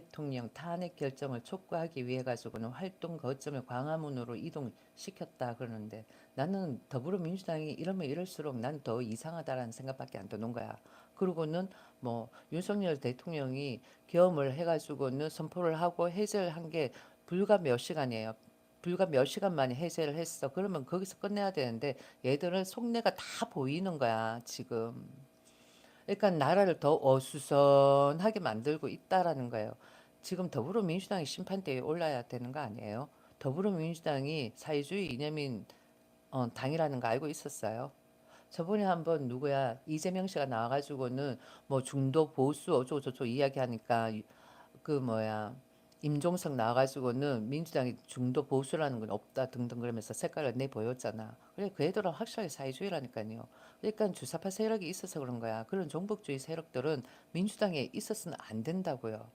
대통령 탄핵 결정을 촉구하기 위해 가지고는 활동 거점을 광화문으로 이동시켰다 그러는데 나는 더불어민주당이 이러면 이럴수록 난 더 이상하다라는 생각밖에 안 드는 거야. 그리고는 뭐 윤석열 대통령이 겸을 해가지고는 선포를 하고 해제를 한 게 불과 몇 시간이에요. 불과 몇 시간 만에 해제를 했어. 그러면 거기서 끝내야 되는데 얘들은 속내가 다 보이는 거야 지금. 그러니까 나라를 더 어수선하게 만들고 있다라는 거예요. 지금 더불어민주당이 심판대에 올라야 되는 거 아니에요? 더불어민주당이 사회주의 이념인 어, 당이라는 거 알고 있었어요. 저번에 한번 누구야 이재명 씨가 나와가지고는 뭐 중도 보수 어쩌고 저쩌고 이야기하니까 이- 그 뭐야 임종석 나와가지고는 민주당이 중도 보수라는 건 없다 등등 그러면서 색깔을 내 보였잖아. 그래 그 애들은 확실하게 사회주의라니까요. 그러니까 주사파 세력이 있어서 그런 거야. 그런 종북주의 세력들은 민주당에 있었으면 안 된다고요.